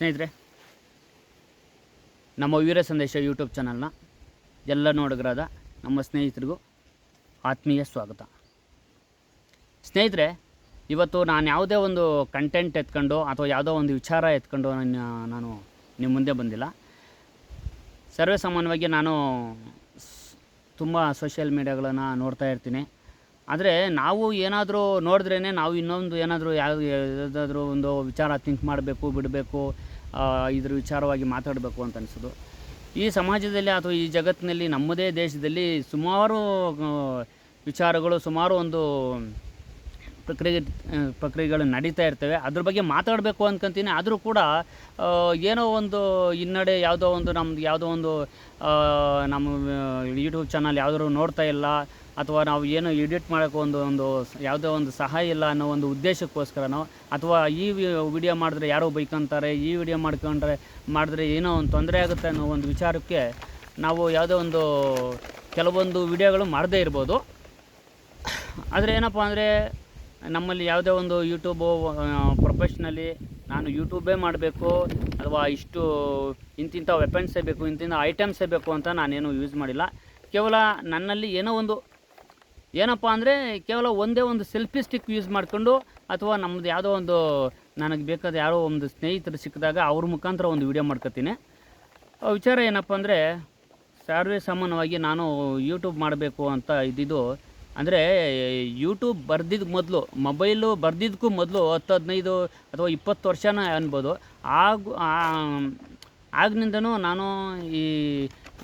ಸ್ನೇಹಿತರೆ, ನಮ್ಮ ವೀರ ಸಂದೇಶ ಯೂಟ್ಯೂಬ್ ಚಾನಲ್ನ ಎಲ್ಲ ನೋಡುಗರಾದ ನಮ್ಮ ಸ್ನೇಹಿತರಿಗೂ ಆತ್ಮೀಯ ಸ್ವಾಗತ. ಸ್ನೇಹಿತರೆ, ಇವತ್ತು ನಾನು ಯಾವುದೇ ಒಂದು ಕಂಟೆಂಟ್ ಎತ್ಕೊಂಡು ಅಥವಾ ಯಾವುದೋ ಒಂದು ವಿಚಾರ ಎತ್ಕೊಂಡು ನನ್ನ, ನಾನು ನಿಮ್ಮ ಮುಂದೆ ಬಂದಿಲ್ಲ. ಸರ್ವೇ ಸಾಮಾನ್ಯವಾಗಿ ನಾನು ತುಂಬ ಸೋಷಿಯಲ್ ಮೀಡಿಯಾಗಳನ್ನು ನೋಡ್ತಾ ಇರ್ತೀನಿ. ಆದರೆ ನಾವು ಏನಾದರೂ ನೋಡಿದ್ರೇ ನಾವು ಇನ್ನೊಂದು ಏನಾದರೂ ಯಾವ ಯಾವುದಾದ್ರೂ ಒಂದು ವಿಚಾರ ಥಿಂಕ್ ಮಾಡಬೇಕು, ಬಿಡಬೇಕು ಇದ್ರ ವಿಚಾರವಾಗಿ ಮಾತಾಡಬೇಕು ಅಂತ ಅನಿಸೋದು. ಈ ಸಮಾಜದಲ್ಲಿ ಅಥವಾ ಈ ಜಗತ್ತಿನಲ್ಲಿ ನಮ್ಮದೇ ದೇಶದಲ್ಲಿ ಸುಮಾರು ವಿಚಾರಗಳು, ಸುಮಾರು ಒಂದು ಪ್ರಕ್ರಿಯೆ ಪ್ರಕ್ರಿಯೆಗಳು ನಡೀತಾ ಇರ್ತವೆ. ಅದ್ರ ಬಗ್ಗೆ ಮಾತಾಡಬೇಕು ಅಂದ್ಕೊಂತೀನಿ ಆದರೂ ಕೂಡ ಏನೋ ಒಂದು ಹಿನ್ನಡೆ, ಯಾವುದೋ ಒಂದು ನಮ್ದು, ಯಾವುದೋ ಒಂದು ನಮ್ಮ ಯೂಟ್ಯೂಬ್ ಚಾನಲ್ ಯಾವುದಾದ್ರು ನೋಡ್ತಾ ಇಲ್ಲ. ಅಥವಾ ನಾವು ಏನೋ ಎಡಿಟ್ ಮಾಡೋಕ್ಕೆ ಒಂದು ಒಂದು ಯಾವುದೋ ಒಂದು ಸಹಾಯ ಇಲ್ಲ ಅನ್ನೋ ಒಂದು ಉದ್ದೇಶಕ್ಕೋಸ್ಕರನೋ, ಅಥವಾ ಈ ವಿಡಿಯೋ ಮಾಡಿದ್ರೆ ಯಾರೋ ಬೈಕೊಂತಾರೆ, ಈ ವಿಡಿಯೋ ಮಾಡ್ಕೊಂಡ್ರೆ, ಮಾಡಿದ್ರೆ ಏನೋ ಒಂದು ತೊಂದರೆ ಆಗುತ್ತೆ ಅನ್ನೋ ಒಂದು ವಿಚಾರಕ್ಕೆ ನಾವು ಯಾವುದೋ ಒಂದು ಕೆಲವೊಂದು ವಿಡಿಯೋಗಳು ಮಾಡದೇ ಇರ್ಬೋದು. ಆದರೆ ಏನಪ್ಪ ಅಂದರೆ, ನಮ್ಮಲ್ಲಿ ಯಾವುದೇ ಒಂದು ಯೂಟ್ಯೂಬು ಪ್ರೊಫೆಷ್ನಲಿ ನಾನು ಯೂಟ್ಯೂಬೇ ಮಾಡಬೇಕು, ಅಥವಾ ಇಷ್ಟು ಇಂತಿಂಥ ವೆಪನ್ಸೇ ಬೇಕು, ಇಂತಿಂಥ ಐಟಮ್ಸೇ ಬೇಕು ಅಂತ ನಾನೇನು ಯೂಸ್ ಮಾಡಿಲ್ಲ. ಕೇವಲ ನನ್ನಲ್ಲಿ ಏನೋ ಒಂದು ಏನಪ್ಪ ಅಂದರೆ ಕೇವಲ ಒಂದೇ ಒಂದು ಸೆಲ್ಫಿ ಸ್ಟಿಕ್ ಯೂಸ್ ಮಾಡಿಕೊಂಡು ಅಥವಾ ನಮ್ಮದು ಯಾವುದೋ ಒಂದು ನನಗೆ ಬೇಕಾದ ಯಾರೋ ಒಂದು ಸ್ನೇಹಿತರು ಸಿಕ್ಕಿದಾಗ ಅವ್ರ ಮುಖಾಂತರ ಒಂದು ವಿಡಿಯೋ ಮಾಡ್ಕೋತೀನಿ. ವಿಚಾರ ಏನಪ್ಪ ಅಂದರೆ ಸರ್ವೇ ಸಾಮಾನ್ಯವಾಗಿ ನಾನು ಯೂಟ್ಯೂಬ್ ಮಾಡಬೇಕು ಅಂತ ಇದ್ದಿದ್ದು ಅಂದರೆ ಯೂಟ್ಯೂಬ್ ಬರ್ದಿದ್ದು ಮೊದಲು ಮೊಬೈಲು ಬರ್ದಿದ್ದಕ್ಕೂ ಮೊದಲು ಹತ್ತು, ಹದಿನೈದು ಅಥವಾ ಇಪ್ಪತ್ತು ವರ್ಷನ ಅನ್ಬೋದು. ಆಗ, ಆಗ್ನಿಂದನೂ ನಾನು ಈ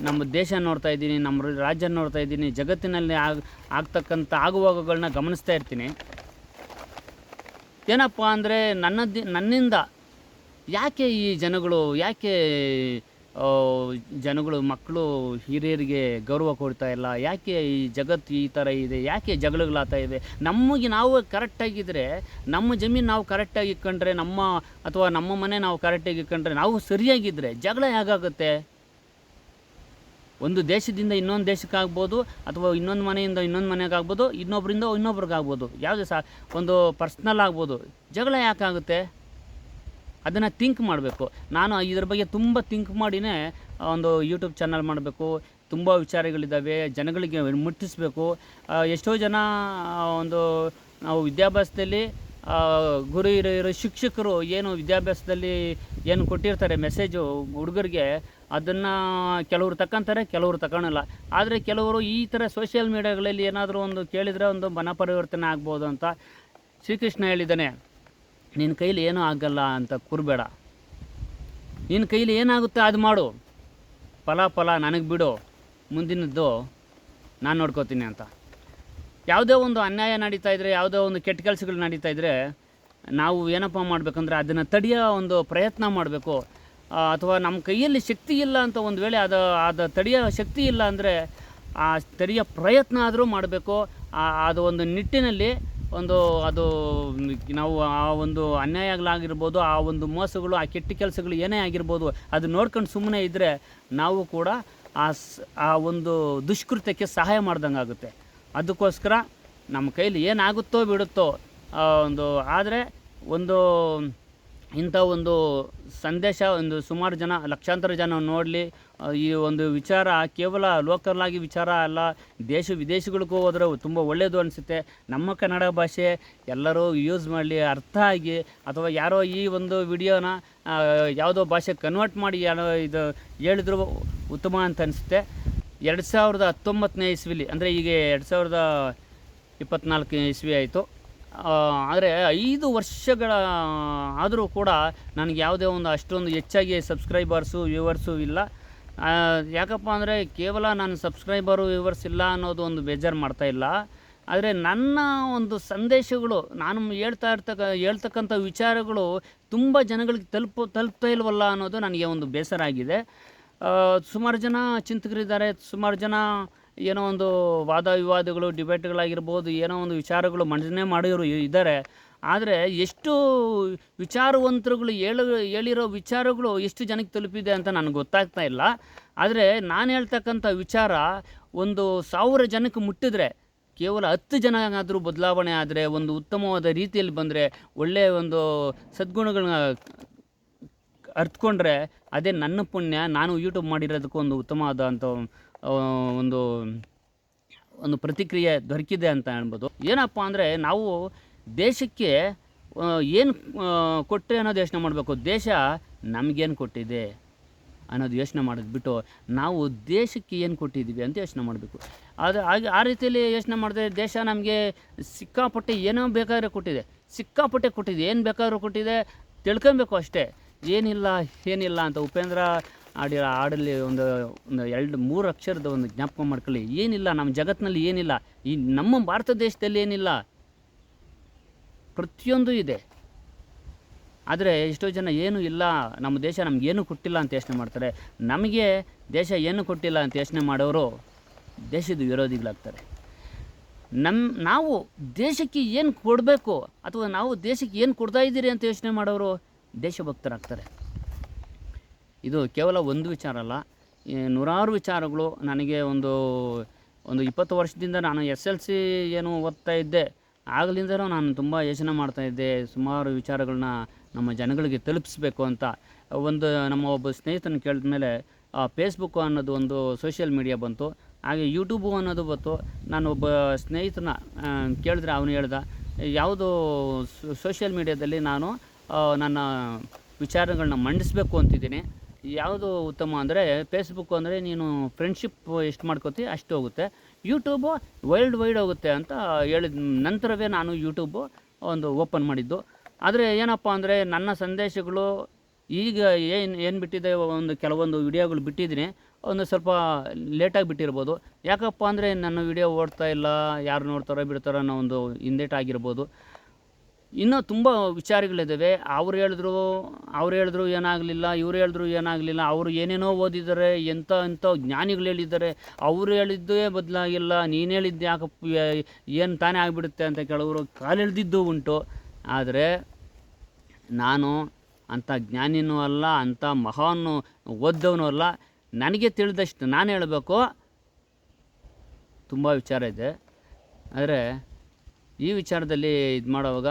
ನಮ್ಮ ದೇಶ ನೋಡ್ತಾ ಇದ್ದೀನಿ, ನಮ್ಮ ರಾಜ್ಯ ನೋಡ್ತಾ ಇದ್ದೀನಿ, ಜಗತ್ತಿನಲ್ಲಿ ಆಗ, ಆಗ್ತಕ್ಕಂಥ ಆಗುವಾಗಗಳನ್ನ ಗಮನಿಸ್ತಾ ಇರ್ತೀನಿ. ಏನಪ್ಪ ಅಂದರೆ ನನ್ನದಿ ನನ್ನಿಂದ ಯಾಕೆ ಈ ಜನಗಳು, ಯಾಕೆ ಜನಗಳು, ಮಕ್ಕಳು, ಹಿರಿಯರಿಗೆ ಗೌರವ ಕೊಡ್ತಾ ಇಲ್ಲ? ಯಾಕೆ ಈ ಜಗತ್ತು ಈ ಥರ ಇದೆ? ಯಾಕೆ ಜಗಳಗಳಾಗ್ತಾ ಇದೆ ನಮಗೆ ನಾವು ಕರೆಕ್ಟಾಗಿದ್ದರೆ ನಮ್ಮ ಜಮೀನು ನಾವು ಕರೆಕ್ಟಾಗಿ ಇಟ್ಕೊಂಡ್ರೆ, ನಮ್ಮ ಅಥವಾ ನಮ್ಮ ಮನೆ ನಾವು ಕರೆಕ್ಟಾಗಿ ಇಟ್ಕೊಂಡ್ರೆ, ನಾವು ಸರಿಯಾಗಿದ್ದರೆ ಜಗಳ ಹೇಗಾಗುತ್ತೆ? ಒಂದು ದೇಶದಿಂದ ಇನ್ನೊಂದು ದೇಶಕ್ಕಾಗ್ಬೋದು ಅಥವಾ ಇನ್ನೊಂದು ಮನೆಯಿಂದ ಇನ್ನೊಂದು ಮನೆಗೆ ಆಗ್ಬೋದು ಇನ್ನೊಬ್ಬರಿಂದ ಇನ್ನೊಬ್ರಿಗಾಗ್ಬೋದು. ಯಾವುದೇ ಸಹ ಒಂದು ಪರ್ಸ್ನಲ್ ಆಗ್ಬೋದು. ಜಗಳ ಯಾಕಾಗುತ್ತೆ? ಅದನ್ನು ಥಿಂಕ್ ಮಾಡಬೇಕು. ನಾನು ಇದ್ರ ಬಗ್ಗೆ ತುಂಬ ಥಿಂಕ್ ಮಾಡಿನೇ ಒಂದು ಯೂಟ್ಯೂಬ್ ಚಾನಲ್ ಮಾಡಬೇಕು. ತುಂಬ ವಿಚಾರಗಳಿದ್ದಾವೆ ಜನಗಳಿಗೆ ಮುಟ್ಟಿಸ್ಬೇಕು. ಎಷ್ಟೋ ಜನ ಒಂದು ನಾವು ವಿದ್ಯಾಭ್ಯಾಸದಲ್ಲಿ ಗುರು ಇರೋ ಶಿಕ್ಷಕರು ಏನು ವಿದ್ಯಾಭ್ಯಾಸದಲ್ಲಿ ಏನು ಕೊಟ್ಟಿರ್ತಾರೆ ಮೆಸೇಜು ಹುಡುಗರಿಗೆ, ಅದನ್ನು ಕೆಲವರು ತಕ್ಕಂತಾರೆ, ಕೆಲವರು ತಗೊಳಲ್ಲ. ಆದರೆ ಕೆಲವರು ಈ ಥರ ಸೋಷಿಯಲ್ ಮೀಡಿಯಾಗಳಲ್ಲಿ ಏನಾದರೂ ಒಂದು ಕೇಳಿದರೆ ಒಂದು ಮನ ಪರಿವರ್ತನೆ ಆಗ್ಬೋದು ಅಂತ ಶ್ರೀಕೃಷ್ಣ ಹೇಳಿದ್ದಾನೆ. ನಿನ್ನ ಕೈಲಿ ಏನೂ ಆಗಲ್ಲ ಅಂತ ಕೂರಬೇಡ. ನಿನ್ನ ಕೈಲಿ ಏನಾಗುತ್ತೆ ಅದು ಮಾಡು. ಫಲ ಫಲ ನನಗೆ ಬಿಡು. ಮುಂದಿನದ್ದು ನಾನು ನೋಡ್ಕೋತೀನಿ ಅಂತ. ಯಾವುದೇ ಒಂದು ಅನ್ಯಾಯ ನಡೀತಾ ಇದ್ದರೆ ಯಾವುದೋ ಒಂದು ಕೆಟ್ಟ ಕೆಲಸಗಳು ನಡೀತಾ ಇದ್ದರೆ ನಾವು ಏನಪ್ಪ ಮಾಡಬೇಕಂದ್ರೆ ಅದನ್ನು ತಡೆಯೋ ಒಂದು ಪ್ರಯತ್ನ ಮಾಡಬೇಕು. ಅಥವಾ ನಮ್ಮ ಕೈಯಲ್ಲಿ ಶಕ್ತಿ ಇಲ್ಲ ಅಂತ ಒಂದು ವೇಳೆ ಅದು ಅದು ತಡೆಯೋ ಶಕ್ತಿ ಇಲ್ಲ ಅಂದರೆ ಆ ತಡೆಯೋ ಪ್ರಯತ್ನ ಆದರೂ ಮಾಡಬೇಕು. ಅದು ಒಂದು ನಿಟ್ಟಿನಲ್ಲಿ ಒಂದು ಅದು ನಾವು ಆ ಒಂದು ಅನ್ಯಾಯಗಳಾಗಿರ್ಬೋದು, ಆ ಒಂದು ಮೋಸಗಳು, ಆ ಕೆಟ್ಟ ಕೆಲಸಗಳು ಏನೇ ಆಗಿರ್ಬೋದು, ಅದು ನೋಡ್ಕೊಂಡು ಸುಮ್ಮನೆ ಇದ್ದರೆ ನಾವು ಕೂಡ ಆ ಆ ಒಂದು ದುಷ್ಕೃತ್ಯಕ್ಕೆ ಸಹಾಯ ಮಾಡ್ದಂಗೆ ಆಗುತ್ತೆ ಅದಕ್ಕೋಸ್ಕರ ನಮ್ಮ ಕೈಲಿ ಏನಾಗುತ್ತೋ ಬಿಡುತ್ತೋ ಒಂದು, ಆದರೆ ಒಂದು, ಇಂಥ ಒಂದು ಸಂದೇಶ, ಒಂದು ಸುಮಾರು ಜನ, ಲಕ್ಷಾಂತರ ಜನ ನೋಡಲಿ ಈ ಒಂದು ವಿಚಾರ ಕೇವಲ ಲೋಕಲ್ ಆಗಿ ವಿಚಾರ ಅಲ್ಲ, ದೇಶ ವಿದೇಶಗಳಿಗೂ ಹೋದರೆ ತುಂಬ ಒಳ್ಳೆಯದು ಅನಿಸುತ್ತೆ. ನಮ್ಮ ಕನ್ನಡ ಭಾಷೆ ಎಲ್ಲರೂ ಯೂಸ್ ಮಾಡಲಿ, ಅರ್ಥ ಆಗಿ, ಅಥವಾ ಯಾರೋ ಈ ಒಂದು ವಿಡಿಯೋನ ಯಾವುದೋ ಭಾಷೆ ಕನ್ವರ್ಟ್ ಮಾಡಿ, ಯಾರೋ ಇದು ಹೇಳಿದ್ರು ಉತ್ತಮ ಅಂತ ಅನಿಸುತ್ತೆ. ಎರಡು ಸಾವಿರದ ಹತ್ತೊಂಬತ್ತನೇ ಇಸ್ವಿಲಿ, ಅಂದರೆ ಈಗ ಎರಡು ಸಾವಿರದ ಇಪ್ಪತ್ನಾಲ್ಕು ಇಸ್ವಿ ಆಯಿತು. ಆದರೆ ಐದು ವರ್ಷಗಳ, ಆದರೂ ಕೂಡ ನನಗೆ ಯಾವುದೇ ಒಂದು ಅಷ್ಟೊಂದು ಹೆಚ್ಚಾಗಿ ಸಬ್ಸ್ಕ್ರೈಬರ್ಸು ವ್ಯೂವರ್ಸು ಇಲ್ಲ. ಯಾಕಪ್ಪ ಅಂದರೆ ಕೇವಲ ನಾನು ಸಬ್ಸ್ಕ್ರೈಬರು ವ್ಯೂವರ್ಸ್ ಇಲ್ಲ ಅನ್ನೋದು ಒಂದು ಬೇಜಾರು ಮಾಡ್ತಾ ಇಲ್ಲ. ಆದರೆ ನನ್ನ ಒಂದು ಸಂದೇಶಗಳು, ನಾನು ಹೇಳ್ತಾ ಇರ್ತಕ್ಕ, ಹೇಳ್ತಕ್ಕಂಥ ವಿಚಾರಗಳು ತುಂಬ ಜನಗಳಿಗೆ ತಲುಪು, ತಲುಪ್ತಾ ಇಲ್ವಲ್ಲ ಅನ್ನೋದು ನನಗೆ ಒಂದು ಬೇಸರ ಆಗಿದೆ. ಸುಮಾರು ಜನ ಚಿಂತಕರಿದ್ದಾರೆ. ಸುಮಾರು ಜನ ಏನೋ ಒಂದು ವಾದ ವಿವಾದಗಳು, ಡಿಬೇಟ್ಗಳಾಗಿರ್ಬೋದು, ಏನೋ ಒಂದು ವಿಚಾರಗಳು ಮಂಡನೆ ಮಾಡಿರೋ ಇದ್ದಾರೆ. ಆದರೆ ಎಷ್ಟು ವಿಚಾರವಂತರುಗಳು ಹೇಳು, ಹೇಳಿರೋ ವಿಚಾರಗಳು ಎಷ್ಟು ಜನಕ್ಕೆ ತಲುಪಿದೆ ಅಂತ ನನಗೆ ಗೊತ್ತಾಗ್ತಾ ಇಲ್ಲ. ಆದರೆ ನಾನು ಹೇಳ್ತಕ್ಕಂಥ ವಿಚಾರ ಒಂದು ಸಾವಿರ ಜನಕ್ಕೆ ಮುಟ್ಟಿದ್ರೆ, ಕೇವಲ ಹತ್ತು ಜನ ಆದರೂ ಬದಲಾವಣೆ ಆದರೆ, ಒಂದು ಉತ್ತಮವಾದ ರೀತಿಯಲ್ಲಿ ಬಂದರೆ ಒಳ್ಳೆಯ ಒಂದು ಸದ್ಗುಣಗಳನ್ನ ಅರ್ತ್ಕೊಂಡ್ರೆ ಅದೇ ನನ್ನ ಪುಣ್ಯ, ನಾನು ಯೂಟ್ಯೂಬ್ ಮಾಡಿರೋದಕ್ಕೂ ಒಂದು ಉತ್ತಮವಾದಂಥ ಒಂದು ಒಂದು ಪ್ರತಿಕ್ರಿಯೆ ದೊರಕಿದೆ ಅಂತ ಹೇಳ್ಬೋದು ಏನಪ್ಪ ಅಂದರೆ ನಾವು ದೇಶಕ್ಕೆ ಏನು ಕೊಟ್ಟರೆ ಅನ್ನೋದು ಯೋಚನೆ ಮಾಡಬೇಕು. ದೇಶ ನಮಗೇನು ಕೊಟ್ಟಿದೆ ಅನ್ನೋದು ಯೋಚನೆ ಮಾಡಿದ್ಬಿಟ್ಟು ನಾವು ದೇಶಕ್ಕೆ ಏನು ಕೊಟ್ಟಿದ್ದೀವಿ ಅಂತ ಯೋಚನೆ ಮಾಡಬೇಕು. ಅದು ಹಾಗೆ ಆ ರೀತಿಯಲ್ಲಿ ಯೋಚನೆ ಮಾಡಿದ್ರೆ ದೇಶ ನಮಗೆ ಸಿಕ್ಕಾಪಟ್ಟೆ ಏನೋ ಬೇಕಾದ್ರೆ ಕೊಟ್ಟಿದೆ. ಸಿಕ್ಕಾಪಟ್ಟೆ ಕೊಟ್ಟಿದೆ. ಏನು ಬೇಕಾದ್ರೂ ಕೊಟ್ಟಿದೆ. ತಿಳ್ಕೊಬೇಕು ಅಷ್ಟೇ. ಏನಿಲ್ಲ ಏನಿಲ್ಲ ಅಂತ ಉಪೇಂದ್ರ ಆಡಿ ಹಾಡಲ್ಲಿ ಒಂದು ಒಂದು ಎರಡು, ಮೂರು ಅಕ್ಷರದ ಒಂದು ಜ್ಞಾಪಕ ಮಾಡ್ಕೊಳ್ಳಿ. ಏನಿಲ್ಲ, ನಮ್ಮ ಜಗತ್ತಿನಲ್ಲಿ ಏನಿಲ್ಲ, ಈ ನಮ್ಮ ಭಾರತ ದೇಶದಲ್ಲಿ ಏನಿಲ್ಲ. ಪ್ರತಿಯೊಂದು ಇದೆ. ಆದರೆ ಎಷ್ಟೋ ಜನ ಏನೂ ಇಲ್ಲ, ನಮ್ಮ ದೇಶ ನಮಗೇನು ಕೊಟ್ಟಿಲ್ಲ ಅಂತ ಯೋಚನೆ ಮಾಡ್ತಾರೆ. ನಮಗೆ ದೇಶ ಏನು ಕೊಟ್ಟಿಲ್ಲ ಅಂತ ಯೋಚನೆ ಮಾಡೋರು ದೇಶದ ವಿರೋಧಿಗಳಾಗ್ತಾರೆ. ನಮ್ಮ ನಾವು ದೇಶಕ್ಕೆ ಏನು ಕೊಡಬೇಕು, ಅಥವಾ ನಾವು ದೇಶಕ್ಕೆ ಏನು ಕೊಡ್ತಾ ಇದ್ದೀರಿ ಅಂತ ಯೋಚನೆ ಮಾಡೋರು ದೇಶಭಕ್ತರಾಗ್ತಾರೆ. ಇದು ಕೇವಲ ಒಂದು ವಿಚಾರ ಅಲ್ಲ ನೂರಾರು ವಿಚಾರಗಳು ನನಗೆ ಒಂದು ಒಂದು ಇಪ್ಪತ್ತು ವರ್ಷದಿಂದ ನಾನು ಎಸ್ ಎಲ್ ಸಿ ಏನು ಓದ್ತಾ ಇದ್ದೆ ಆಗಲಿಂದಲೂ ನಾನು ತುಂಬ ಯೋಚನೆ ಮಾಡ್ತಾ ಇದ್ದೆ, ಸುಮಾರು ವಿಚಾರಗಳನ್ನ ನಮ್ಮ ಜನಗಳಿಗೆ ತಲುಪಿಸ್ಬೇಕು ಅಂತ. ಒಂದು ನಮ್ಮ ಒಬ್ಬ ಸ್ನೇಹಿತನ ಕೇಳಿದ ಮೇಲೆ ಫೇಸ್ಬುಕ್ಕು ಅನ್ನೋದು ಒಂದು ಸೋಷಿಯಲ್ ಮೀಡಿಯಾ ಬಂತು, ಹಾಗೆ ಯೂಟ್ಯೂಬು ಅನ್ನೋದು ಬಂತು. ನಾನು ಒಬ್ಬ ಸ್ನೇಹಿತನ ಕೇಳಿದ್ರೆ ಅವನು ಹೇಳ್ದ, ಯಾವುದು ಸೋಷಿಯಲ್ ಮೀಡಿಯಾದಲ್ಲಿ ನಾನು ನನ್ನ ವಿಚಾರಗಳನ್ನ ಮಂಡಿಸಬೇಕು ಅಂತಿದ್ದೀನಿ. ಯಾವುದು ಉತ್ತಮ ಅಂದರೆ ಫೇಸ್ಬುಕ್ ಅಂದರೆ ನೀನು ಫ್ರೆಂಡ್ಶಿಪ್ ಎಷ್ಟು ಮಾಡ್ಕೋತಿ ಅಷ್ಟು ಹೋಗುತ್ತೆ. ಯೂಟ್ಯೂಬು ವೈಲ್ಡ್ ವೈಡ್ ಹೋಗುತ್ತೆ ಅಂತ ಹೇಳಿದ ನಂತರವೇ ನಾನು ಯೂಟ್ಯೂಬು ಒಂದು ಓಪನ್ ಮಾಡಿದ್ದು. ಆದರೆ ಏನಪ್ಪ ಅಂದರೆ ನನ್ನ ಸಂದೇಶಗಳು ಈಗ ಏನು ಏನು ಬಿಟ್ಟಿದೆ ಒಂದು ಕೆಲವೊಂದು ವಿಡಿಯೋಗಳು ಬಿಟ್ಟಿದ್ದೀನಿ. ಒಂದು ಸ್ವಲ್ಪ ಲೇಟಾಗಿ ಬಿಟ್ಟಿರ್ಬೋದು. ಯಾಕಪ್ಪ ಅಂದರೆ ನನ್ನ ವಿಡಿಯೋ ಓಡ್ತಾ ಇಲ್ಲ, ಯಾರು ನೋಡ್ತಾರೋ ಬಿಡ್ತಾರೋ ಅನ್ನೋ ಒಂದು ಹಿಂದೇಟಾಗಿರ್ಬೋದು ಇನ್ನೂ ತುಂಬ ವಿಚಾರಗಳಿದ್ದಾವೆ. ಅವ್ರು ಹೇಳಿದ್ರು ಅವ್ರು ಹೇಳಿದ್ರು ಏನಾಗಲಿಲ್ಲ, ಇವ್ರು ಹೇಳಿದ್ರು ಏನಾಗಲಿಲ್ಲ, ಅವರು ಏನೇನೋ ಓದಿದ್ದಾರೆ, ಎಂಥ ಎಂಥ ಜ್ಞಾನಿಗಳು ಹೇಳಿದ್ದಾರೆ, ಅವರು ಹೇಳಿದ್ದೇ ಬದಲಾಗಿಲ್ಲ, ನೀನು ಹೇಳಿದ್ದು ಯಾಕಪ್ಪ ಏನು ತಾನೇ ಆಗಿಬಿಡುತ್ತೆ ಅಂತ ಕೆಲವರು ಕಾಲೆಳೆದಿದ್ದು ಉಂಟು. ಆದರೆ ನಾನು ಅಂಥ ಜ್ಞಾನಿನೂ ಅಲ್ಲ, ಅಂಥ ಮಹಾನು ಓದ್ದವನು ಅಲ್ಲ. ನನಗೆ ತಿಳಿದಷ್ಟು ನಾನು ಹೇಳಬೇಕು. ತುಂಬ ವಿಚಾರ ಇದೆ. ಆದರೆ ಈ ವಿಚಾರದಲ್ಲಿ ಇದು ಮಾಡುವಾಗ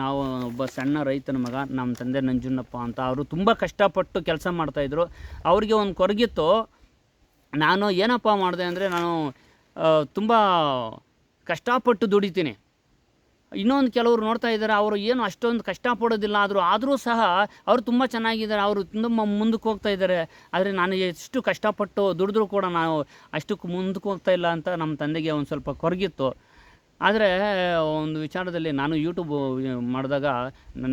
ನಾವು ಒಬ್ಬ ಸಣ್ಣ ರೈತನ ಮಗ ನಮ್ಮ ತಂದೆ ನಂಜುಣ್ಣಪ್ಪ ಅಂತ ಅವರು ತುಂಬ ಕಷ್ಟಪಟ್ಟು ಕೆಲಸ ಮಾಡ್ತಾಯಿದ್ರು ಅವ್ರಿಗೆ ಒಂದು ಕೊರಗಿತ್ತು. ನಾನು ಏನಪ್ಪ ಮಾಡಿದೆ ಅಂದರೆ ನಾನು ತುಂಬ ಕಷ್ಟಪಟ್ಟು ದುಡಿತೀನಿ. ಇನ್ನೊಂದು ಕೆಲವರು ನೋಡ್ತಾ ಇದ್ದಾರೆ, ಅವರು ಏನು ಅಷ್ಟೊಂದು ಕಷ್ಟಪಡೋದಿಲ್ಲ, ಆದರೂ ಆದರೂ ಸಹ ಅವರು ತುಂಬ ಚೆನ್ನಾಗಿದ್ದಾರೆ, ಅವರು ತುಂಬ ಮುಂದಕ್ಕೆ ಹೋಗ್ತಾ ಇದ್ದಾರೆ. ಆದರೆ ನಾನು ಎಷ್ಟು ಕಷ್ಟಪಟ್ಟು ದುಡಿದ್ರೂ ಕೂಡ ನಾವು ಅಷ್ಟಕ್ಕೆ ಮುಂದಕ್ಕೆ ಹೋಗ್ತಾ ಇಲ್ಲ ಅಂತ ನಮ್ಮ ತಂದೆಗೆ ಒಂದು ಸ್ವಲ್ಪ ಕೊರಗಿತ್ತು. ಆದರೆ, ಒಂದು ವಿಚಾರದಲ್ಲಿ ನಾನು ಯೂಟ್ಯೂಬ್ ಮಾಡಿದಾಗ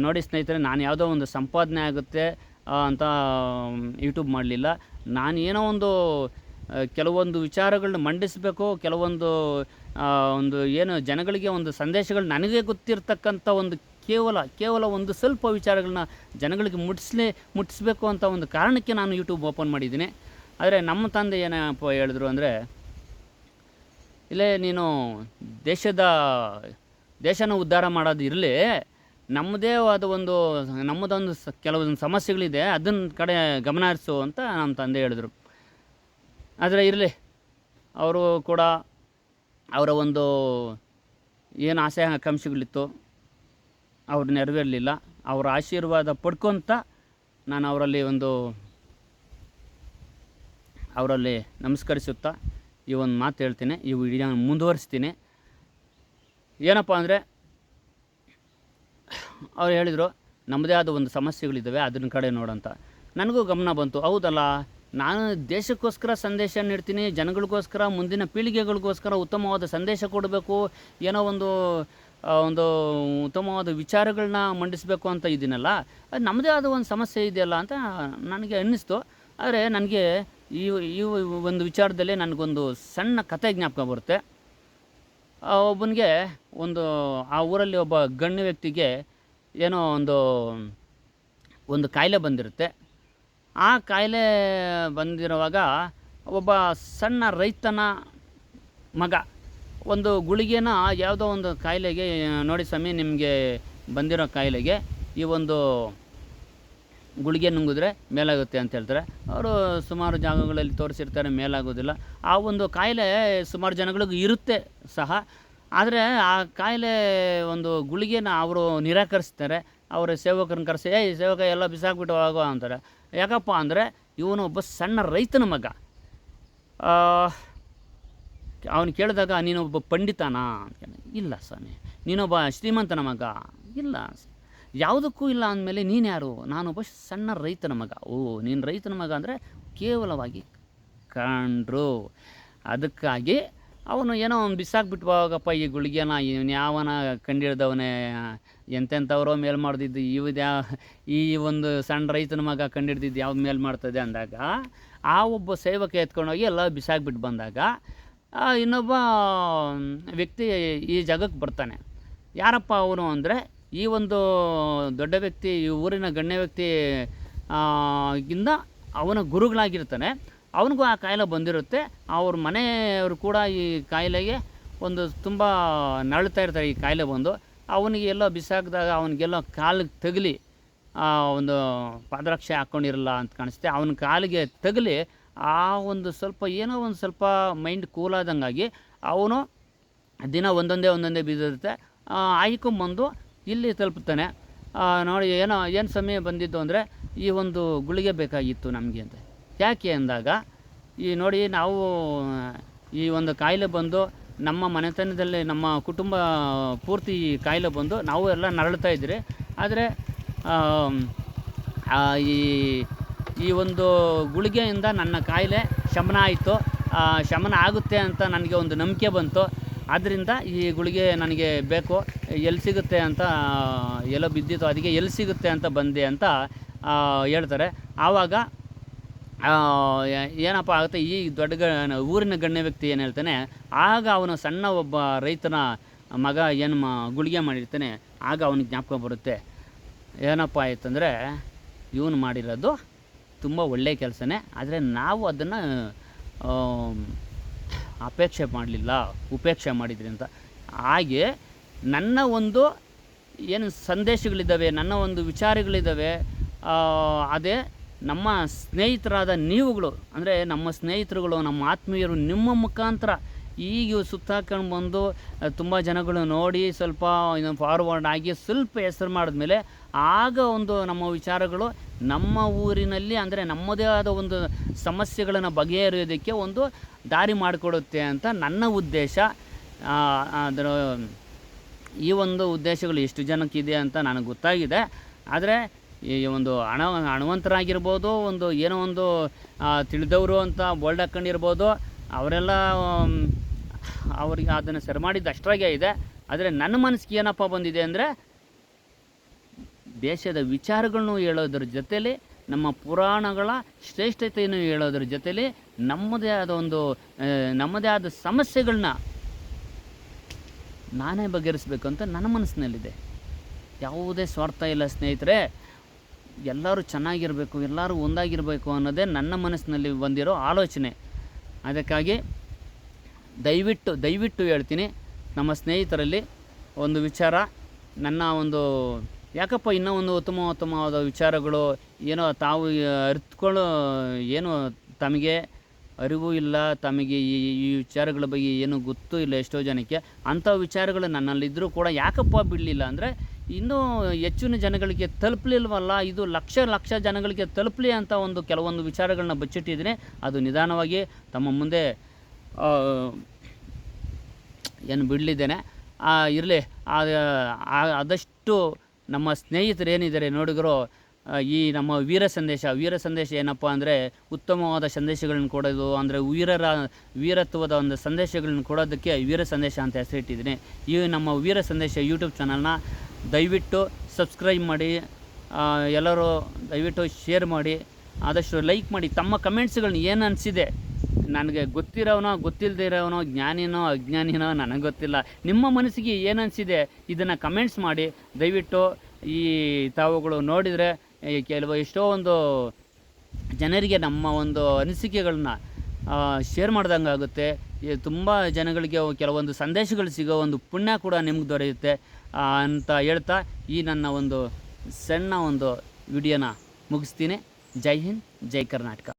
ನೋಡಿ ಸ್ನೇಹಿತರೆ, ನಾನು ಯಾವುದೋ ಒಂದು ಸಂಪಾದನೆ ಆಗುತ್ತೆ ಅಂತ ಯೂಟ್ಯೂಬ್ ಮಾಡಲಿಲ್ಲ. ನಾನು ಏನೋ ಒಂದು ಕೆಲವೊಂದು ವಿಚಾರಗಳನ್ನ ಮಂಡಿಸಬೇಕು, ಕೆಲವೊಂದು ಒಂದು ಏನು ಜನಗಳಿಗೆ ಒಂದು ಸಂದೇಶಗಳು ನನಗೆ ಗೊತ್ತಿರತಕ್ಕಂಥ ಒಂದು ಕೇವಲ ಕೇವಲ ಒಂದು ಸ್ವಲ್ಪ ವಿಚಾರಗಳನ್ನ ಜನಗಳಿಗೆ ಮುಟ್ಟಿಸಲೇ ಮುಟ್ಟಿಸ್ಬೇಕು ಅಂತ ಒಂದು ಕಾರಣಕ್ಕೆ ನಾನು ಯೂಟ್ಯೂಬ್ ಓಪನ್ ಮಾಡಿದ್ದೀನಿ. ಆದರೆ ನಮ್ಮ ತಂದೆ ಏನಪ್ಪ ಹೇಳಿದ್ರು ಅಂದರೆ ಇಲ್ಲೇ ನೀನು ದೇಶದ, ದೇಶನ ಉದ್ಧಾರ ಮಾಡೋದು ಇರಲಿ, ನಮ್ಮದೇ ಆದ ಒಂದು, ನಮ್ಮದೊಂದು ಸ, ಕೆಲವೊಂದು ಸಮಸ್ಯೆಗಳಿದೆ ಅದನ್ನ ಕಡೆ ಗಮನ ಹರಿಸು ಅಂತ ನಮ್ಮ ತಂದೆ ಹೇಳಿದರು. ಆದರೆ ಇರಲಿ, ಅವರು ಕೂಡ ಅವರ ಒಂದು ಏನು ಆಸೆ ಆಕಾಂಕ್ಷೆಗಳಿತ್ತು, ಅವ್ರು ನೆರವೇರಲಿಲ್ಲ. ಅವರ ಆಶೀರ್ವಾದ ಪಡ್ಕೊತ ನಾನು ಅವರಲ್ಲಿ ಒಂದು, ಅವರಲ್ಲಿ ನಮಸ್ಕರಿಸುತ್ತಾ ಈ ಒಂದು ಮಾತು ಹೇಳ್ತೀನಿ, ಈ ವಿಡಿಯೋ ಮುಂದುವರಿಸ್ತೀನಿ. ಏನಪ್ಪ ಅಂದರೆ, ಅವ್ರು ಹೇಳಿದರು, ನಮ್ಮದೇ ಆದ ಒಂದು ಸಮಸ್ಯೆಗಳಿದ್ದಾವೆ, ಅದನ್ನ ಕಡೆ ನೋಡಂತ. ನನಗೂ ಗಮನ ಬಂತು, ಹೌದಲ್ಲ, ನಾನು ದೇಶಕ್ಕೋಸ್ಕರ ಸಂದೇಶ ನೀಡ್ತೀನಿ, ಜನಗಳಿಗೋಸ್ಕರ, ಮುಂದಿನ ಪೀಳಿಗೆಗಳಿಗೋಸ್ಕರ ಉತ್ತಮವಾದ ಸಂದೇಶ ಕೊಡಬೇಕು, ಏನೋ ಒಂದು ಒಂದು ಉತ್ತಮವಾದ ವಿಚಾರಗಳನ್ನ ಮಂಡಿಸಬೇಕು ಅಂತ ಇದ್ದೀನಲ್ಲ ನಮ್ಮದೇ ಆದ ಒಂದು ಸಮಸ್ಯೆ ಇದೆಯಲ್ಲ ಅಂತ ನನಗೆ ಅನ್ನಿಸ್ತು. ಆದರೆ, ನನಗೆ ಈ ಈ ಒಂದು ವಿಚಾರದಲ್ಲಿ ನನಗೊಂದು ಸಣ್ಣ ಕತೆ ಜ್ಞಾಪಕ ಬರುತ್ತೆ. ಒಬ್ಬನಿಗೆ ಒಂದು, ಆ ಊರಲ್ಲಿ ಒಬ್ಬ ಗಣ್ಯ ವ್ಯಕ್ತಿಗೆ ಏನೋ ಒಂದು ಒಂದು ಕಾಯಿಲೆ ಬಂದಿರುತ್ತೆ. ಆ ಕಾಯಿಲೆ ಬಂದಿರುವಾಗ ಒಬ್ಬ ಸಣ್ಣ ರೈತನ ಮಗ, ಒಂದು ಗುಳಿಗೆನ ಯಾವುದೋ ಒಂದು ಕಾಯಿಲೆಗೆ, ನೋಡಿ ಸ್ವಾಮಿ, ನಿಮಗೆ ಬಂದಿರೋ ಕಾಯಿಲೆಗೆ ಈ ಒಂದು ಗುಳಿಗೆ ನುಂಗಿದ್ರೆ ಮೇಲಾಗುತ್ತೆ ಅಂತ ಹೇಳ್ತಾರೆ. ಅವರು ಸುಮಾರು ಜಾಗಗಳಲ್ಲಿ ತೋರಿಸಿರ್ತಾರೆ, ಮೇಲಾಗೋದಿಲ್ಲ. ಆ ಒಂದು ಕಾಯಿಲೆ ಸುಮಾರು ಜನಗಳಿಗೂ ಇರುತ್ತೆ ಸಹ. ಆದರೆ ಆ ಕಾಯಿಲೆ ಒಂದು ಗುಳಿಗೆನ ಅವರು ನಿರಾಕರಿಸ್ತಾರೆ. ಅವರ ಸೇವಕರನ್ನ ಕರೆಸಿ ಏ ಸೇವಕ, ಎಲ್ಲ ಬಿಸಾಕ್ಬಿಟ್ಟು ಹೋಗೋ ಅಂತಾರೆ. ಯಾಕಪ್ಪ ಅಂದರೆ ಇವನು ಒಬ್ಬ ಸಣ್ಣ ರೈತನ ಮಗ. ಅವನು ಕೇಳಿದಾಗ, ನೀನೊಬ್ಬ ಪಂಡಿತನಾ? ಅಂತ. ಇಲ್ಲ ಸ್ವಾಮಿ. ನೀನೊಬ್ಬ ಶ್ರೀಮಂತನ ಮಗ. ಇಲ್ಲ ಯಾವುದಕ್ಕೂ ಇಲ್ಲ ಅಂದಮೇಲೆ ನೀನು ಯಾರು? ನಾನೊಬ್ಬ ಸಣ್ಣ ರೈತನ ಮಗ. ಓ, ನೀನು ರೈತನ ಮಗ ಅಂದರೆ ಕೇವಲವಾಗಿ ಕಂಡ್ರು ಅದಕ್ಕಾಗಿ ಅವನು ಏನೋ ಅವ್ನು ಬಿಸಾಕ್ಬಿಟ್ವಾಗಪ್ಪ, ಈ ಗುಳಿಗೆನ ಇವನು ಯಾವನ ಕಂಡಿಡ್ದವನೇ ಎಂತೆಂಥವ್ರೋ ಮೇಲ್ ಮಾಡ್ದಿದ್ದು ಇವ್ದು ಈ ಒಂದು ಸಣ್ಣ ರೈತನ ಮಗ ಕಂಡಿಡ್ದಿದ್ದು ಯಾವ್ದು ಮೇಲ್ ಮಾಡ್ತದೆ ಅಂದಾಗ, ಆ ಒಬ್ಬ ಸೇವಕ ಎತ್ಕೊಂಡೋಗಿ ಎಲ್ಲ ಬಿಸಾಕ್ಬಿಟ್ಟು ಬಂದಾಗ ಇನ್ನೊಬ್ಬ ವ್ಯಕ್ತಿ ಈ ಜಾಗಕ್ಕೆ ಬರ್ತಾನೆ. ಯಾರಪ್ಪ ಅವನು ಅಂದರೆ ಈ ಒಂದು ದೊಡ್ಡ ವ್ಯಕ್ತಿ, ಈ ಊರಿನ ಗಣ್ಯ ವ್ಯಕ್ತಿ ಇಂದ ಅವನ ಗುರುಗಳಾಗಿರ್ತಾನೆ. ಅವನಿಗೂ ಆ ಕಾಯಿಲೆ ಬಂದಿರುತ್ತೆ. ಅವ್ರ ಮನೆಯವರು ಕೂಡ ಈ ಕಾಯಿಲೆಗೆ ಒಂದು ತುಂಬ ನರಳ್ತಾ ಇರ್ತಾರೆ ಈ ಕಾಯಿಲೆ ಬಂದು. ಅವನಿಗೆ ಎಲ್ಲೋ ಬಿಸಾಕಿದಾಗ ಅವನಿಗೆಲ್ಲೋ ಕಾಲಿಗೆ ತಗಲಿ ಒಂದು ಪಾದರಕ್ಷೆ ಹಾಕ್ಕೊಂಡಿರಲ್ಲ ಅಂತ ಕಾಣಿಸುತ್ತೆ. ಅವನ ಕಾಲಿಗೆ ತಗಲಿ, ಆ ಒಂದು ಸ್ವಲ್ಪ ಏನೋ ಒಂದು ಸ್ವಲ್ಪ ಮೈಂಡ್ ಕೂಲ್ ಆದಂಗಾಗಿ ಅವನು ದಿನ ಒಂದೊಂದೇ ಒಂದೊಂದೇ ಬಿದ್ದಿರುತ್ತೆ. ಆಯ್ಕೊಂಬಂದು ಇಲ್ಲಿ ತಲುಪುತ್ತಾನೆ. ನೋಡಿ, ಏನೋ, ಏನು ಸಮಯ ಬಂದಿದ್ದು ಅಂದರೆ ಈ ಒಂದು ಗುಳಿಗೆ ಬೇಕಾಗಿತ್ತು ನಮಗೆ ಅಂತ. ಯಾಕೆ ಅಂದಾಗ, ಈ ನೋಡಿ ನಾವು, ಈ ಒಂದು ಕಾಯಿಲೆ ಬಂದು ನಮ್ಮ ಮನೆತನದಲ್ಲಿ ನಮ್ಮ ಕುಟುಂಬ ಪೂರ್ತಿ ಕಾಯಿಲೆ ಬಂದು ನಾವು ಎಲ್ಲ ನರಳ್ತಾ ಇದ್ರಿ. ಆದರೆ ಈ ಈ ಒಂದು ಗುಳಿಗೆಯಿಂದ ನನ್ನ ಕಾಯಿಲೆ ಶಮನ ಆಯಿತು. ಶಮನ ಆಗುತ್ತೆ ಅಂತ ನನಗೆ ಒಂದು ನಂಬಿಕೆ ಬಂತು. ಆದ್ದರಿಂದ ಈ ಗುಳಿಗೆ ನನಗೆ ಬೇಕು ಎಲ್ಲಿ ಸಿಗುತ್ತೆ ಅಂತ, ಎಲ್ಲೋ ಬಿದ್ದಿತ್ತು ಅದಕ್ಕೆ ಎಲ್ಲಿ ಸಿಗುತ್ತೆ ಅಂತ ಬಂದೆ ಅಂತ ಹೇಳ್ತಾರೆ. ಆವಾಗ ಏನಪ್ಪ ಆಗುತ್ತೆ, ಈ ದೊಡ್ಡ ಗ ಊರಿನ ಗಣ್ಯ ವ್ಯಕ್ತಿ ಏನು ಹೇಳ್ತಾನೆ, ಆಗ ಅವನು ಸಣ್ಣ ಒಬ್ಬ ರೈತನ ಮಗ ಏನು ಮಾ, ಗುಳಿಗೆ ಮಾಡಿರ್ತಾನೆ, ಆಗ ಅವನಿಗೆ ಜ್ಞಾಪಕ ಬರುತ್ತೆ. ಏನಪ್ಪ ಆಯ್ತಂದರೆ, ಇವನು ಮಾಡಿರೋದು ತುಂಬ ಒಳ್ಳೆಯ ಕೆಲಸನೇ, ಆದರೆ ನಾವು ಅದನ್ನು ಅಪೇಕ್ಷೆ ಮಾಡಲಿಲ್ಲ, ಉಪೇಕ್ಷೆ ಮಾಡಿದ್ರಿ ಅಂತ. ಹಾಗೆ ನನ್ನ ಒಂದು ಏನು ಸಂದೇಶಗಳಿದ್ದಾವೆ, ನನ್ನ ಒಂದು ವಿಚಾರಗಳಿದ್ದಾವೆ ಅದೇ ನಮ್ಮ ಸ್ನೇಹಿತರಾದ ನೀವುಗಳು, ಅಂದರೆ ನಮ್ಮ ಸ್ನೇಹಿತರುಗಳು, ನಮ್ಮ ಆತ್ಮೀಯರು ನಿಮ್ಮ ಮುಖಾಂತರ ಈಗ ಸುತ್ತಾಕೊಂಡು ಬಂದು ತುಂಬ ಜನಗಳು ನೋಡಿ ಸ್ವಲ್ಪ ಫಾರ್ವರ್ಡ್ ಆಗಿ ಸ್ವಲ್ಪ ಹೆಸರು ಮಾಡಿದ್ಮೇಲೆ ಆಗ ಒಂದು ನಮ್ಮ ವಿಚಾರಗಳು ನಮ್ಮ ಊರಿನಲ್ಲಿ ಅಂದರೆ ನಮ್ಮದೇ ಆದ ಒಂದು ಸಮಸ್ಯೆಗಳನ್ನು ಬಗೆಹರಿಯೋದಕ್ಕೆ ಒಂದು ದಾರಿ ಮಾಡಿಕೊಡುತ್ತೆ ಅಂತ ನನ್ನ ಉದ್ದೇಶ. ಅದರ ಈ ಒಂದು ಉದ್ದೇಶಗಳು ಎಷ್ಟು ಜನಕ್ಕಿದೆ ಅಂತ ನನಗೆ ಗೊತ್ತಾಗಿದೆ. ಆದರೆ ಈ ಒಂದು ಹಣ, ಹಣವಂತರಾಗಿರ್ಬೋದು, ಒಂದು ಏನೋ ಒಂದು ತಿಳಿದವರು ಅಂತ ಬೋಲ್ಡ್ ಹಾಕ್ಕೊಂಡಿರ್ಬೋದು ಅವರೆಲ್ಲ ಅವರಿಗೆ ಅದನ್ನು ಸರಿ ಮಾಡಿದ್ದು ಅಷ್ಟರಾಗೇ ಇದೆ. ಆದರೆ ನನ್ನ ಮನಸ್ಸಿಗೆ ಏನಪ್ಪ ಬಂದಿದೆ ಅಂದರೆ ದೇಶದ ವಿಚಾರಗಳನ್ನು ಹೇಳೋದ್ರ ಜೊತೆಲಿ ನಮ್ಮ ಪುರಾಣಗಳ ಶ್ರೇಷ್ಠತೆಯನ್ನು ಹೇಳೋದ್ರ ಜೊತೆಲಿ ನಮ್ಮದೇ ಆದ ಒಂದು ನಮ್ಮದೇ ಆದ ಸಮಸ್ಯೆಗಳನ್ನ ನಾನೇ ಬಗೆಹರಿಸ್ಬೇಕು ಅಂತ ನನ್ನ ಮನಸ್ಸಿನಲ್ಲಿದೆ. ಯಾವುದೇ ಸ್ವಾರ್ಥ ಇಲ್ಲ ಸ್ನೇಹಿತರೆ. ಎಲ್ಲರೂ ಚೆನ್ನಾಗಿರಬೇಕು, ಎಲ್ಲರೂ ಒಂದಾಗಿರಬೇಕು ಅನ್ನೋದೇ ನನ್ನ ಮನಸ್ಸಿನಲ್ಲಿ ಬಂದಿರೋ ಆಲೋಚನೆ. ಅದಕ್ಕಾಗಿ ದಯವಿಟ್ಟು ದಯವಿಟ್ಟು ಹೇಳ್ತೀನಿ, ನಮ್ಮ ಸ್ನೇಹಿತರಲ್ಲಿ ಒಂದು ವಿಚಾರ, ನನ್ನ ಒಂದು ಯಾಕಪ್ಪ ಇನ್ನೂ ಒಂದು ಉತ್ತಮ ಉತ್ತಮವಾದ ವಿಚಾರಗಳು ಏನೋ ತಾವು ಅರಿತುಕೊಳ್ಳೋ ಏನು ತಮಗೆ ಅರಿವು ಇಲ್ಲ, ತಮಗೆ ಈ ಈ ವಿಚಾರಗಳ ಬಗ್ಗೆ ಏನು ಗೊತ್ತು ಇಲ್ಲ ಎಷ್ಟೋ ಜನಕ್ಕೆ. ಅಂಥ ವಿಚಾರಗಳು ನನ್ನಲ್ಲಿದ್ದರೂ ಕೂಡ ಯಾಕಪ್ಪ ಬಿಡಲಿಲ್ಲ ಅಂದರೆ ಇನ್ನೂ ಹೆಚ್ಚಿನ ಜನಗಳಿಗೆ ತಲುಪಲಿಲ್ವಲ್ಲ, ಇದು ಲಕ್ಷ ಲಕ್ಷ ಜನಗಳಿಗೆ ತಲುಪಲಿ ಅಂತ ಒಂದು ಕೆಲವೊಂದು ವಿಚಾರಗಳನ್ನ ಬಚ್ಚಿಟ್ಟಿದ್ದೀನಿ. ಅದು ನಿಧಾನವಾಗಿ ತಮ್ಮ ಮುಂದೆ ಏನು ಬಿಡಲಿದ್ದೇನೆ. ಇರಲಿ ಆದಷ್ಟು ನಮ್ಮ ಸ್ನೇಹಿತರು ಏನಿದ್ದಾರೆ ನೋಡಿದ್ರು ಈ ನಮ್ಮ ವೀರ ಸಂದೇಶ ವೀರ ಸಂದೇಶ ಏನಪ್ಪ ಅಂದರೆ ಉತ್ತಮವಾದ ಸಂದೇಶಗಳನ್ನು ಕೊಡೋದು, ಅಂದರೆ ವೀರರ, ವೀರತ್ವದ ಒಂದು ಸಂದೇಶಗಳನ್ನು ಕೊಡೋದಕ್ಕೆ ವೀರ ಸಂದೇಶ ಅಂತ ಹೆಸರಿಟ್ಟಿದ್ದೀನಿ. ಈ ನಮ್ಮ ವೀರ ಸಂದೇಶ ಯೂಟ್ಯೂಬ್ ಚಾನಲ್ನ ದಯವಿಟ್ಟು ಸಬ್ಸ್ಕ್ರೈಬ್ ಮಾಡಿ ಎಲ್ಲರೂ ದಯವಿಟ್ಟು ಶೇರ್ ಮಾಡಿ, ಆದಷ್ಟು ಲೈಕ್ ಮಾಡಿ, ತಮ್ಮ ಕಮೆಂಟ್ಸ್ಗಳನ್ನ ಏನು ಅನಿಸಿದೆ ನನಗೆ ಗೊತ್ತಿರೋನೋ ಗೊತ್ತಿಲ್ಲದೆ ಇರೋನೋ, ಜ್ಞಾನಿನೋ, ಅಜ್ಞಾನಿನೋ ನನಗೆ ಗೊತ್ತಿಲ್ಲ. ನಿಮ್ಮ ಮನಸ್ಸಿಗೆ ಏನನ್ಸಿದೆ ಇದನ್ನು ಕಮೆಂಟ್ಸ್ ಮಾಡಿ. ದಯವಿಟ್ಟು ಈ ತಾವುಗಳು ನೋಡಿದರೆ ಕೆಲವು ಎಷ್ಟೋ ಒಂದು ಜನರಿಗೆ ನಮ್ಮ ಒಂದು ಅನಿಸಿಕೆಗಳನ್ನ ಶೇರ್ ಮಾಡ್ದಂಗೆ ಆಗುತ್ತೆ. ತುಂಬ ಜನಗಳಿಗೆ ಕೆಲವೊಂದು ಸಂದೇಶಗಳು ಸಿಗೋ ಒಂದು ಪುಣ್ಯ ಕೂಡ ನಿಮ್ಗೆ ದೊರೆಯುತ್ತೆ ಅಂತ ಹೇಳ್ತಾ ಈ ನನ್ನ ಒಂದು ಸಣ್ಣ ಒಂದು ವಿಡಿಯೋನ ಮುಗಿಸ್ತೀನಿ. ಜೈ ಹಿಂದ್, ಜೈ ಕರ್ನಾಟಕ.